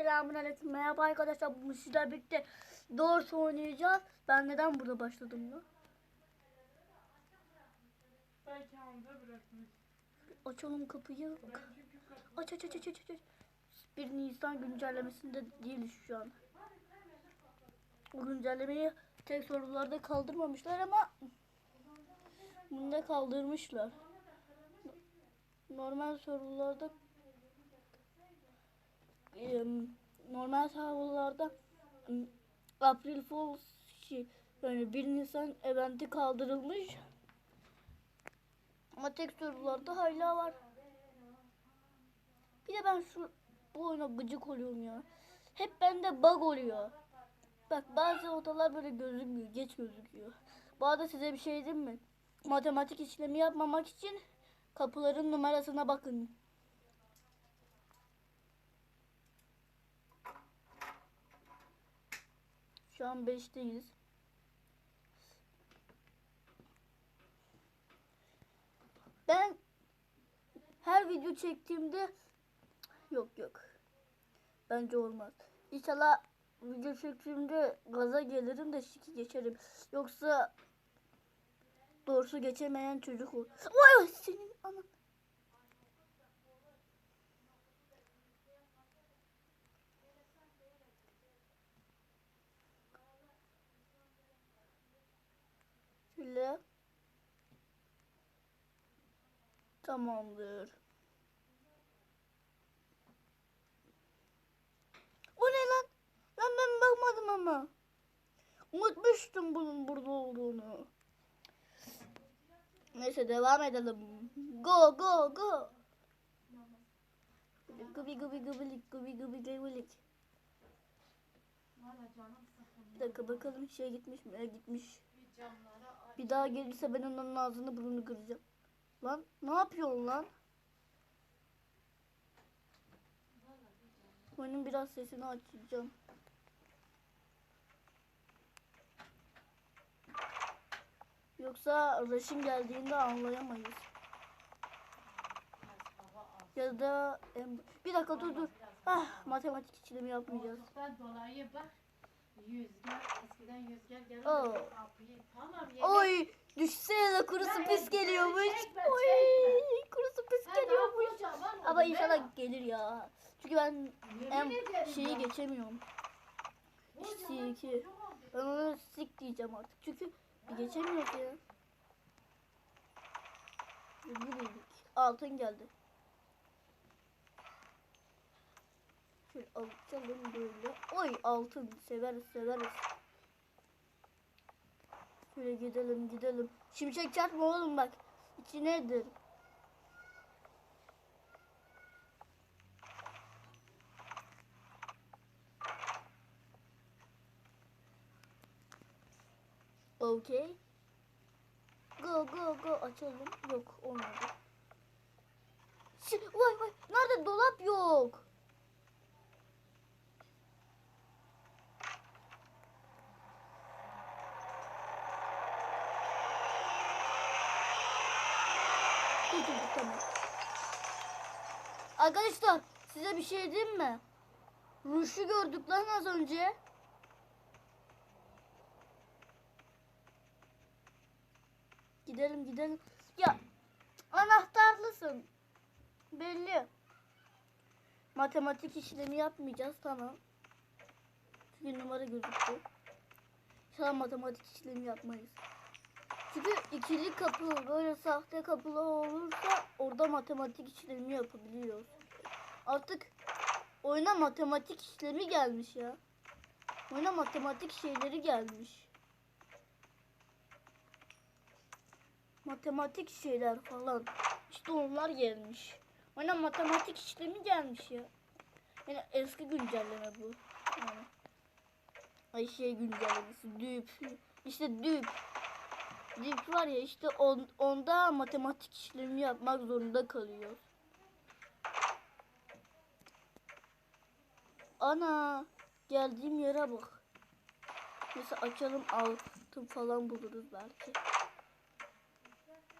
Selamun aleyküm. Merhaba arkadaşlar. Bugün sizlerle birlikte Doors oynayacağız. Ben neden burada başladım bırakmış. Açalım kapıyı. Aç aç aç aç aç. aç. 1 Nisan güncellemesinde değiliz şu an. O güncellemeyi tek sorularda kaldırmamışlar ama bunda kaldırmışlar. Normal sorularda normal em, April Fools yani 1 Nisan eventi kaldırılmış. Ama tek sorularda hala var. Bir de ben şu bu oyuna gıcık oluyorum ya. Hep bende bug oluyor. Bak bazı odalar böyle gözükmüyor, geç gözüküyor. Bu arada size bir şey diyeyim mi? Matematik işlemi yapmamak için kapıların numarasına bakın. Şu an 5'teyiz. Ben her video çektiğimde yok yok. Bence olmaz. İnşallah video çektiğimde gaza gelirim de şiki geçerim. Yoksa doğrusu geçemeyen çocuk ol. Vay senin anan. Şöyle. Tamamdır. O ne lan? Lan ben bakmadım ama. Unutmuştum bunun burada olduğunu. Neyse devam edelim. Go go go. Gubi gubi gubilik gubi gubi gubilik. Bir dakika bakalım şey gitmiş mi? Gitmiş. Bir. Bir daha gelirse ben onun ağzını burnunu kıracağım. Lan ne yapıyorsun lan? Oyunun biraz sesini açacağım. Yoksa Rush'ın geldiğinde anlayamayız. Ya da bir dakika dur dur. Ah matematik işlemi yapmayacağız. Dolayı bak. Yüzger, eskiden yüzger gelir. Oo. Kapıyı tamam yemek. Oy düşsene kurusu Ya, pis geliyormuş. çekme, Oy kurusu pis daha geliyormuş. kocaman Ama inşallah gelir ya. Çünkü ben Yemin em ederim şeyi geçemiyorum. Kocaman iki. oldu. Ben onu sik diyeceğim artık. Çünkü bir geçemiyoruz ya. Bildik. Altın geldi. Şöyle alalım böyle. Oy altın. Severiz severiz. Şöyle gidelim gidelim. Şimşek çarpma oğlum bak. İçi nedir? Okey. Go go go açalım. Yok olmadı. Şi, vay vay nerede dolap yok. Kurtulduk tamam. Arkadaşlar size bir şey diyeyim mi? Ruşu gördük lan az önce. Gidelim gidelim. Ya anahtarlısın. Belli. Matematik işlemi yapmayacağız tamam. Çünkü numara gözüktü. İnşallah matematik işlemi yapmayız. Çünkü ikili kapı böyle sahte kapılar olursa orada matematik işlemi yapabiliyoruz. Artık oyuna matematik işlemi gelmiş ya. Oyuna matematik şeyleri gelmiş. matematik şeyler falan. İşte onlar gelmiş. Oyuna matematik işlemi gelmiş ya. Yani eski güncelleme bu. Yani. Ay şey güncellemesi. Düp. İşte düp. Düp var ya işte on, onda matematik işlemi yapmak zorunda kalıyor. Ana. Geldiğim yere bak. Neyse açalım altın falan buluruz belki.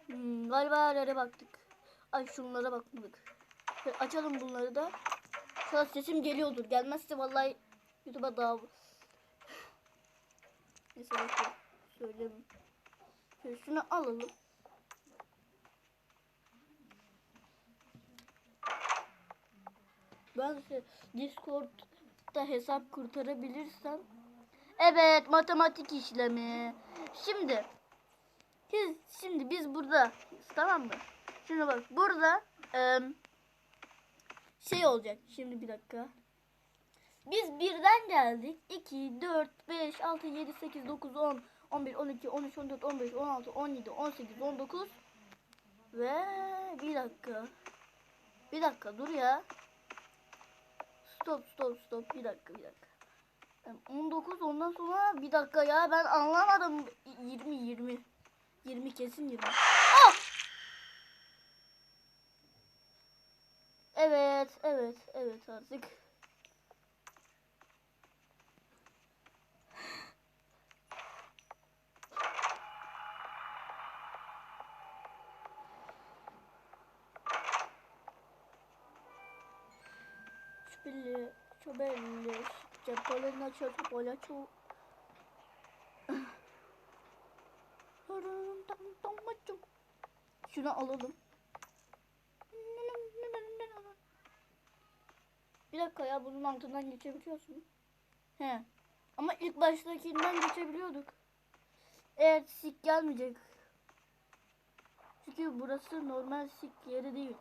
Hmm, galiba her yere baktık. Ay şunlara bakmadık. Açalım bunları da. Şu sesim geliyordur. Gelmezse vallahi YouTube'a daha... Neyse bekle. Söyleyeyim. Şunu alalım. Ben Discord'da hesap kurtarabilirsem. Evet matematik işlemi. Şimdi biz, şimdi biz burada tamam mı? Şimdi bak burada şey olacak. Şimdi bir dakika. Biz birden geldik. 2, 4, 5, 6, 7, 8, 9, 10, 11, 12, 13, 14, 15, 16, 17, 18, 19 ve bir dakika. Bir dakika dur ya. Stop stop stop bir dakika bir dakika. Em, 19 ondan sonra bir dakika ya ben anlamadım. 20 20. 20 kesin 20. Ah! Evet, evet, evet artık. Şüpheli, şüpheli, cephalena, çöpala, ço... Şunu alalım. Bir dakika ya bunun altından geçebiliyorsun. He. Ama ilk baştakinden geçebiliyorduk. Evet sik gelmeyecek. Çünkü burası normal sik yeri değil.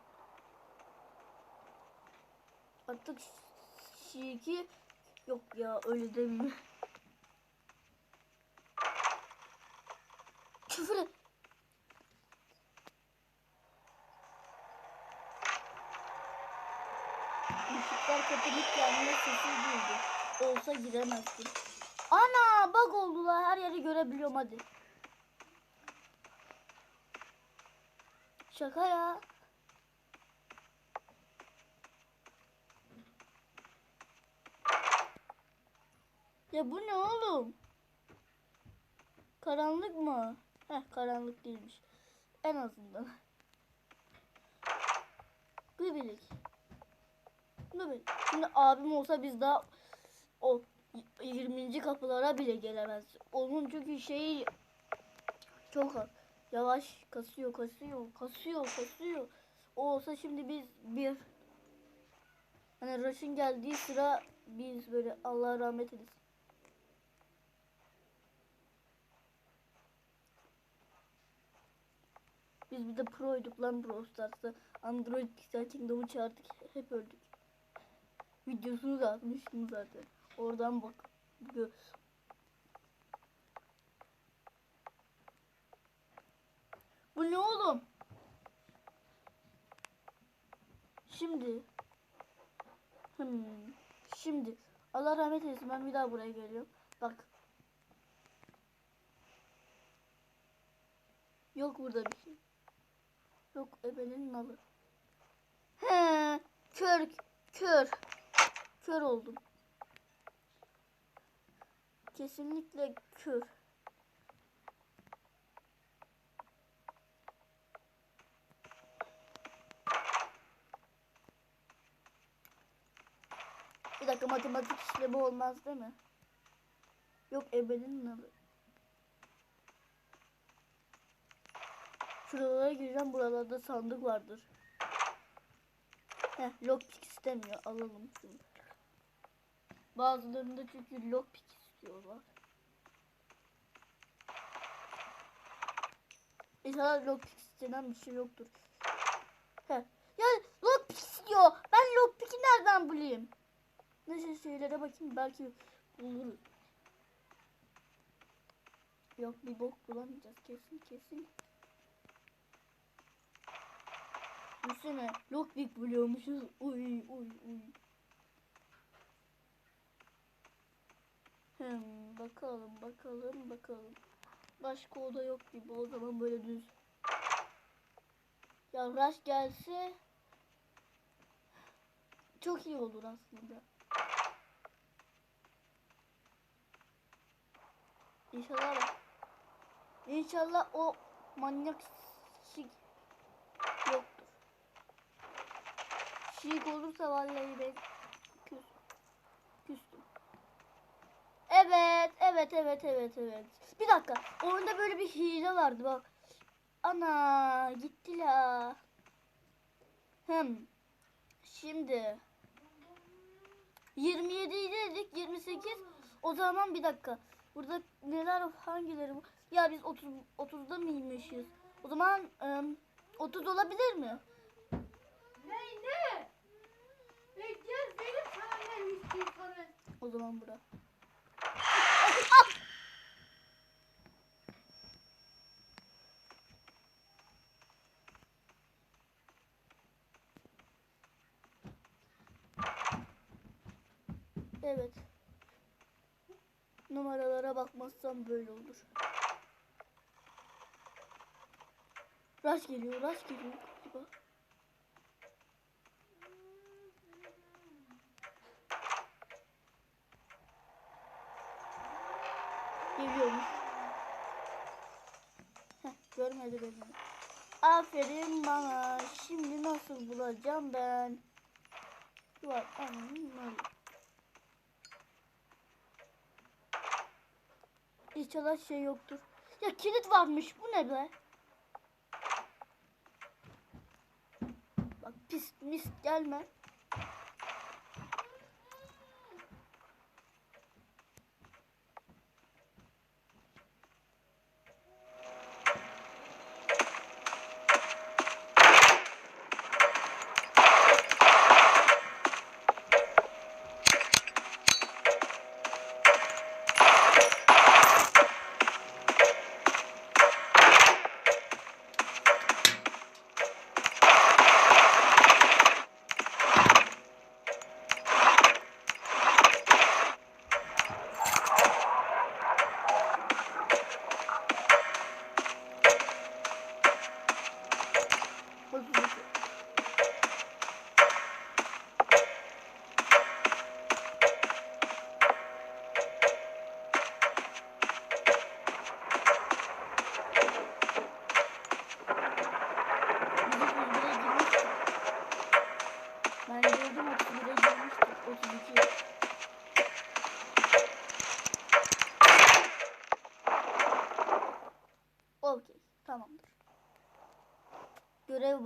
Artık şiki yok ya öyle demeyeyim. Küfür et. Işıklar kapanıp kendine sesi duydu. Olsa giremezsin. Ana bug oldular her yeri görebiliyorum hadi. Şaka ya. Ya bu ne oğlum? Karanlık mı? Heh karanlık değilmiş. En azından. Gıbilik. Gıbilik. Şimdi abim olsa biz daha o 20. kapılara bile gelemez. Onun çünkü şeyi çok. Yavaş kasıyor, kasıyor, kasıyor, kasıyor. O olsa şimdi biz bir hani Rush'ın geldiği sıra biz böyle Allah rahmet eylesin. Biz bir de pro'yduk lan Brawl Stars'ta. Android Pixel Kingdom'u çağırdık. Hep öldük. Videosunu da atmıştım zaten. Oradan bak. gö- Bu ne oğlum? Şimdi. Hmm. Şimdi. Allah rahmet eylesin. Ben bir daha buraya geliyorum. Bak. Yok burada bir şey. Yok ebenin nalı. He, kör, kör. Kör oldum. Kesinlikle kör. Bir dakika matematik işlemi olmaz değil mi? Yok ebenin nalı. Şuralara gireceğim. Buralarda sandık vardır. Heh, lockpick istemiyor. Alalım şunu. Bazılarında çünkü lockpick istiyorlar. İnşallah lockpick istenen bir şey yoktur. Heh. Ya lockpick istiyor. Ben lockpick'i nereden bulayım? Neyse şeylere bakayım. Belki buluruz. Yok bir bok bulamayacağız. Kesin kesin. Düşünsene lockpick buluyormuşuz. Uy uy uy. Hmm, bakalım bakalım bakalım. Başka oda yok gibi o zaman böyle düz. Ya rush gelse çok iyi olur aslında. İnşallah. İnşallah o manyak kişilik olursa vallahi ben küstüm. Evet, evet, evet, evet, evet. Bir dakika. Orada böyle bir hile vardı bak. Ana gitti la. Hım. Şimdi 27 dedik 28. O zaman bir dakika. Burada neler hangileri bu? Ya biz 30 30'da mıymışız? O zaman ım, 30 olabilir mi? O zaman bura. Evet. Numaralara bakmazsam böyle olur. Rush geliyor, rush geliyor. Galiba. Geliyormuş. Heh, görmedi beni. Aferin bana. Şimdi nasıl bulacağım ben? Var. Anam, var. İnşallah şey yoktur. Ya kilit varmış. Bu ne be? Bak pis mis gelme.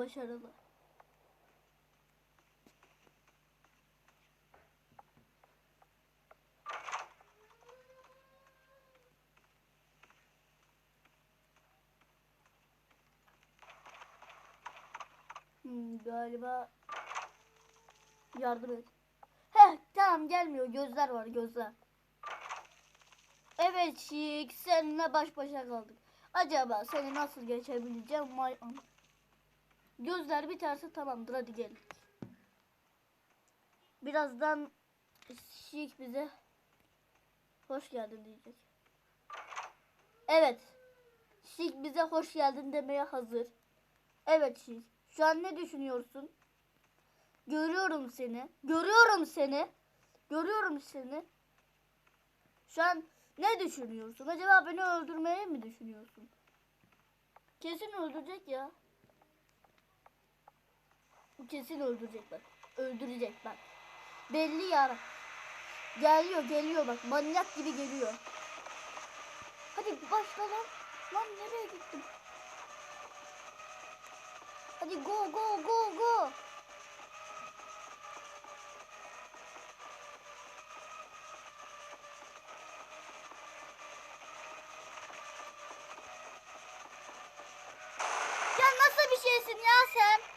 Başarılı. Hmm, galiba yardım et. Heh tamam gelmiyor. Gözler var gözler. Evet Şik seninle baş başa kaldık. Acaba seni nasıl geçebileceğim? An. Gözler biterse tamamdır hadi gelin. Birazdan Şik bize hoş geldin diyecek. Evet. Şik bize hoş geldin demeye hazır. Evet Şik. Şu an ne düşünüyorsun? Görüyorum seni. Görüyorum seni. Görüyorum seni. Şu an ne düşünüyorsun? Acaba beni öldürmeye mi düşünüyorsun? Kesin öldürecek ya. Kesin öldürecek bak. Öldürecek bak. Belli ya. Geliyor geliyor bak. Manyak gibi geliyor. Hadi başla lan. Lan nereye gittim? Hadi go go go go. Ya nasıl bir şeysin ya sen?